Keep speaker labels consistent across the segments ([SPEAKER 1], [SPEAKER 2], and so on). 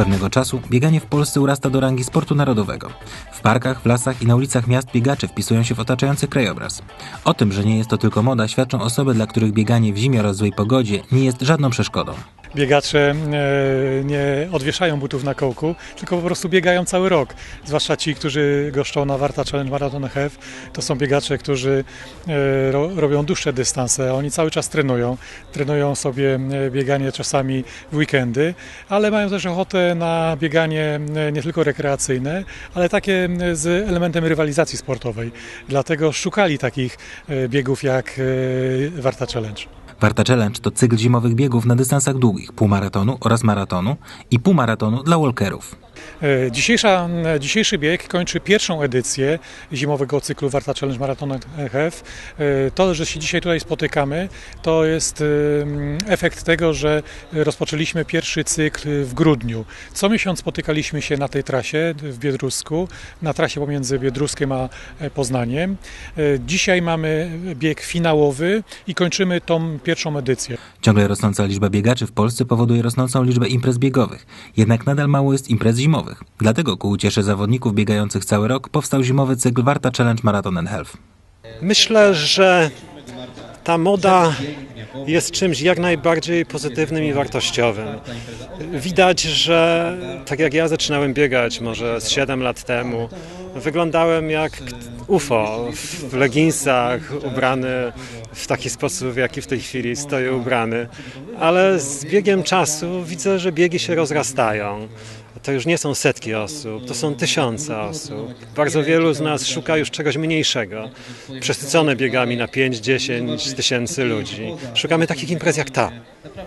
[SPEAKER 1] pewnego czasu bieganie w Polsce urasta do rangi sportu narodowego. W parkach, w lasach i na ulicach miast biegacze wpisują się w otaczający krajobraz. O tym, że nie jest to tylko moda, świadczą osoby, dla których bieganie w zimie oraz złej pogodzie nie jest żadną przeszkodą.
[SPEAKER 2] Biegacze e, nie odwieszają butów na kołku, tylko po prostu biegają cały rok. Zwłaszcza ci, którzy goszczą na Warta Challenge Marathon HF, to są biegacze, którzy e, ro, robią dłuższe dystanse. Oni cały czas trenują. Trenują sobie e, bieganie czasami w weekendy, ale mają też ochotę na bieganie nie tylko rekreacyjne, ale takie z elementem rywalizacji sportowej. Dlatego szukali takich biegów jak Warta Challenge.
[SPEAKER 1] Warta Challenge to cykl zimowych biegów na dystansach długich, półmaratonu oraz maratonu i półmaratonu dla walkerów.
[SPEAKER 2] E, Dzisiejsza, dzisiejszy bieg kończy pierwszą edycję zimowego cyklu Warta Challenge Marathon HF. E, To, że się dzisiaj tutaj spotykamy, to jest efekt tego, że rozpoczęliśmy pierwszy cykl w grudniu. Co miesiąc spotykaliśmy się na tej trasie w Biedrusku, na trasie pomiędzy Biedruskiem a e, Poznaniem. E, Dzisiaj mamy bieg finałowy i kończymy tą pierwszą edycję.
[SPEAKER 1] Ciągle rosnąca liczba biegaczy w Polsce powoduje rosnącą liczbę imprez biegowych, jednak nadal mało jest imprez zimowych. Dlatego ku uciesze zawodników biegających cały rok powstał zimowy cykl Warta Challenge Marathon and Health.
[SPEAKER 3] Myślę, że ta moda jest czymś jak najbardziej pozytywnym i wartościowym. Widać, że tak jak ja zaczynałem biegać może z 7 lat temu, wyglądałem jak UFO w leginsach, ubrany w taki sposób, w jaki w tej chwili stoję ubrany. Ale z biegiem czasu widzę, że biegi się rozrastają. To już nie są setki osób, to są tysiące osób. Bardzo wielu z nas szuka już czegoś mniejszego. Przesycone biegami na 5-10 tysięcy ludzi. Szukamy takich imprez jak ta.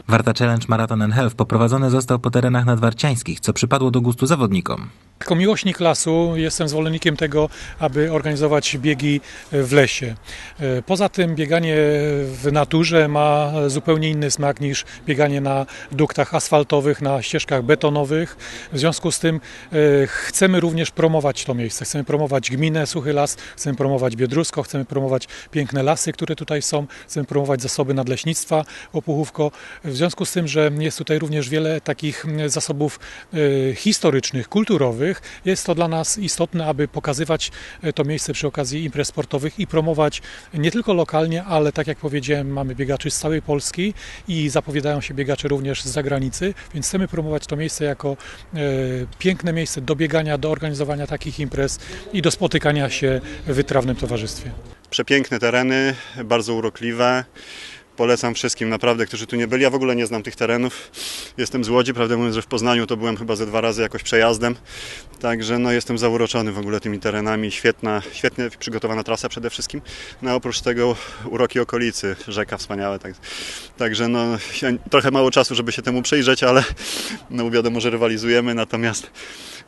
[SPEAKER 1] Warta Challenge Marathon and Health poprowadzony został po terenach nadwarciańskich, co przypadło do gustu zawodnikom.
[SPEAKER 2] Jako miłośnik lasu jestem zwolennikiem tego, aby organizować biegi w lesie. E, Poza tym bieganie w naturze ma zupełnie inny smak niż bieganie na duktach asfaltowych, na ścieżkach betonowych. W związku z tym e, chcemy również promować to miejsce. Chcemy promować gminę Suchy Las, chcemy promować Biedrusko, chcemy promować piękne lasy, które tutaj są, chcemy promować zasoby nadleśnictwa Opuchówko. W związku z tym, że jest tutaj również wiele takich zasobów e, historycznych, kulturowych, jest to dla nas istotne, aby pokazywać e, to miejsce przy okazji imprez sportowych i promować nie tylko lokalnie, ale tak jak powiedziałem, mamy biegaczy z całej Polski i zapowiadają się biegacze również z zagranicy, więc chcemy promować to miejsce jako piękne miejsce do biegania, do organizowania takich imprez i do spotykania się w wytrawnym towarzystwie.
[SPEAKER 4] Przepiękne tereny, bardzo urokliwe. Polecam wszystkim naprawdę, którzy tu nie byli. Ja w ogóle nie znam tych terenów. Jestem z Łodzi, prawdę mówiąc, że w Poznaniu to byłem chyba ze dwa razy jakoś przejazdem. Także no, jestem zauroczony w ogóle tymi terenami. Świetna, świetnie przygotowana trasa przede wszystkim. No oprócz tego uroki okolicy, rzeka wspaniałe. Tak, także no, trochę mało czasu, żeby się temu przyjrzeć, ale no, wiadomo, że rywalizujemy. Natomiast,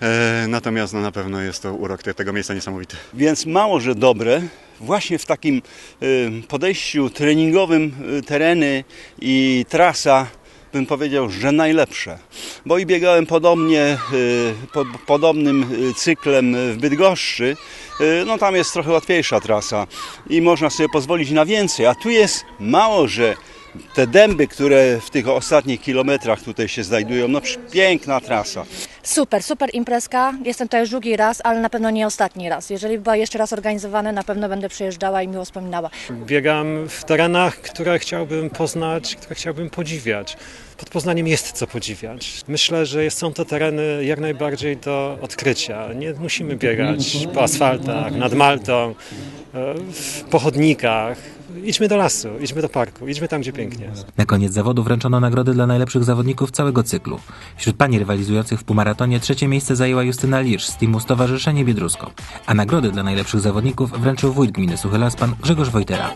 [SPEAKER 4] e, natomiast no, na pewno jest to urok te- tego miejsca niesamowity.
[SPEAKER 5] Więc mało, że dobre, właśnie w takim y, podejściu treningowym y, tereny i trasa bym powiedział, że najlepsze. Bo i biegałem podobnie, y, po, podobnym cyklem w Bydgoszczy. No tam jest trochę łatwiejsza trasa i można sobie pozwolić na więcej. A tu jest mało, że te dęby, które w tych ostatnich kilometrach tutaj się znajdują, no piękna trasa.
[SPEAKER 6] Super, super imprezka. Jestem tutaj już drugi raz, ale na pewno nie ostatni raz. Jeżeli była jeszcze raz organizowane, na pewno będę przyjeżdżała i miło wspominała.
[SPEAKER 3] Biegam w terenach, które chciałbym poznać, które chciałbym podziwiać. Pod Poznaniem jest co podziwiać. Myślę, że są to tereny jak najbardziej do odkrycia. Nie musimy biegać po asfaltach, nad Maltą, e, w pochodnikach. Idźmy do lasu, idźmy do parku, idźmy tam, gdzie pięknie.
[SPEAKER 1] Na koniec zawodu wręczono nagrody dla najlepszych zawodników całego cyklu. Wśród pań rywalizujących w półmaratonie trzecie miejsce zajęła Justyna Lisz z teamu Stowarzyszenie Biedrusko, a nagrody dla najlepszych zawodników wręczył wójt gminy Suchy Las pan Grzegorz Wojtera.